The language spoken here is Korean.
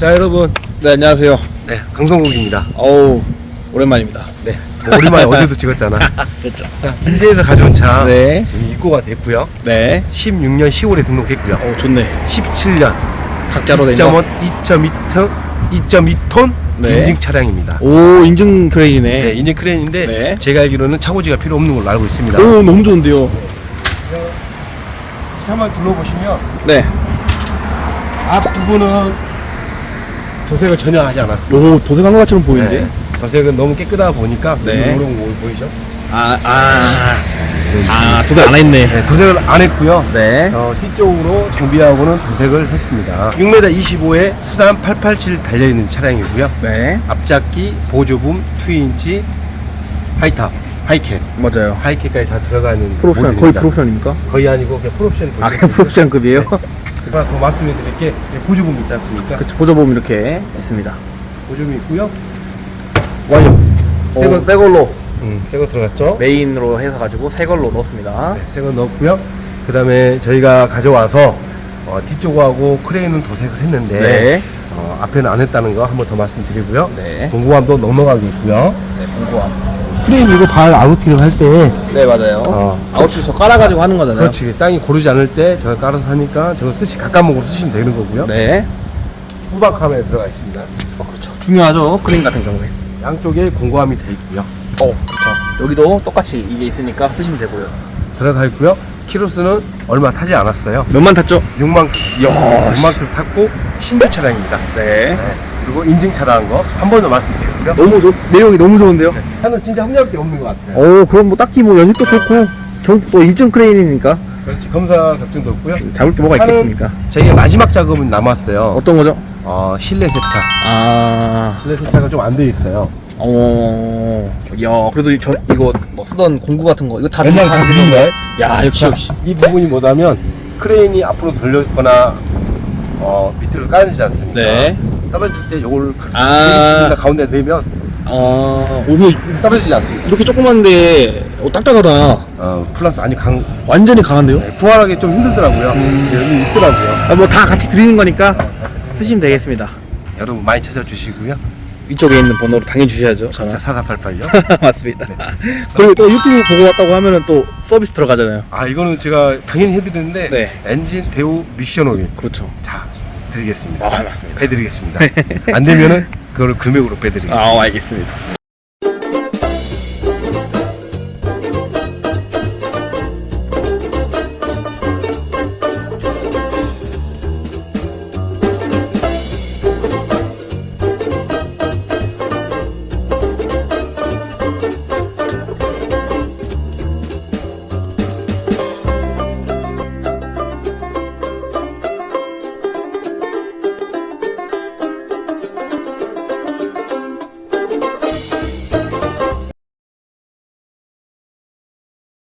자 여러분 네 안녕하세요. 네 강성국입니다 어우 오랜만입니다. 네 오랜만에 어제도 찍었잖아 됐죠. 자 김제에서 가져온 차 네. 지금 입고가 됐고요 네. 16년 10월에 등록했고요 어 좋네. 17년 각자로 된 거. 2.5 2.2톤 2.2톤 네. 인증 차량입니다 오 인증 크레인이네. 네 인증 크레인인데 네. 제가 알기로는 차고지가 필요 없는 걸로 알고 있습니다 오 너무 좋은데요. 한번 둘러보시면 네. 앞부분은 도색을 전혀 하지 않았습니다 오 도색한 것 같처럼 보이는데. 네. 도색은 너무 깨끗하다 보니까 네. 이런 거 보이죠? 아 아. 아 도색 안 했네. 네, 도색을 안 했고요 네. 어, 뒤쪽으로 정비하고는 도색을 했습니다. 6m 25에 수단 887 달려있는 차량이고요. 네. 앞잡기, 보조붐, 2인치, 하이탑, 하이캡, 맞아요. 하이캡까지 다 들어가는 프로옵션 거의. 프로옵션입니까? 거의 아니고 그냥 프로옵션 아 그냥 프로옵션급이에요? 그리고 더 말씀드릴 게 보조붐 있지 않습니까? 그쵸 보조보험 이렇게 있습니다. 보조붐 있고요. 와이어 새거 새 걸로 음, 새거 들어갔죠? 메인으로 해서 가지고 새 걸로 넣었습니다. 네, 새거 넣었고요. 그 다음에 저희가 가져와서 어, 뒤쪽하고 크레인은 도색을 했는데 네. 어, 앞에는 안 했다는 거 한번 더 말씀드리고요. 네. 공구함도 넘어가고 있고요. 네 공고함. 크레인 이거 발 아웃팅을 할 때, 네 맞아요. 어. 아웃줄 저 깔아가지고 하는 거잖아요. 그렇지. 땅이 고르지 않을 때 저걸 깔아서 하니까 저거 쓰시, 각각목으로 쓰시면 되는 거고요. 네. 후방 카메라 들어가 있습니다. 어, 그렇죠. 중요하죠. 크레인 같은 경우에. 양쪽에 공구함이 돼 있고요. 어, 그렇죠. 여기도 똑같이 이게 있으니까 쓰시면 되고요. 들어가 있고요. 키로수는 얼마 타지 않았어요. 몇만 탔죠? 6만 킬로. 이야, 6만 킬로 탔고 신규 차량입니다. 네. 네. 그리고 인증 차량한 거 한 번 더 말씀드리고요. 너무 좋, 내용이 너무 좋은데요? 차는 진짜 흠잡을 게 없는 것 같아요. 오, 그럼 뭐 딱히 뭐 연식도 좋고, 정, 또 인증 크레인이니까 그렇지. 검사 걱정도 없고요. 잡을 게 뭐가 차는 있겠습니까? 저희가 마지막 작업은 남았어요. 어떤 거죠? 어, 실내 세차. 아, 실내 세차가 좀 안 돼 있어요. 어, 야, 그래도 저, 이거 뭐 쓰던 공구 같은 거, 이거 다 옛날 다 공구인가요? 쓰던 거예요? 야, 역시, 자, 역시. 이 부분이 뭐냐면 크레인이 앞으로 돌렸거나 어, 밑으로 깔아지지 않습니까? 네. 떨어질 때 이걸 아. 아~ 가운데 내면 어, 오히려 떨어지지 않습니다. 이렇게 조그만데, 어, 딱딱하다. 어, 플러스 아니 강 완전히 강한데요? 구하기 좀 힘들더라고요. 여기 있더라고요. 아, 뭐다 같이 드리는 거니까 쓰시면 되겠습니다. 여러분 많이 찾아주시고요. 위쪽에 있는 번호로 당연히 주셔야죠. 진짜 전화. 4488요. 맞습니다. 그리고 또 유튜브 보고 왔다고 하면은 또 서비스 들어가잖아요. 아 이거는 제가 당연히 해드리는데 네. 엔진 대우 미션 오일 그렇죠. 자 드리겠습니다. 아, 맞습니다. 빼드리겠습니다. 안 되면은 그걸 금액으로 빼드리겠습니다. 아, 알겠습니다.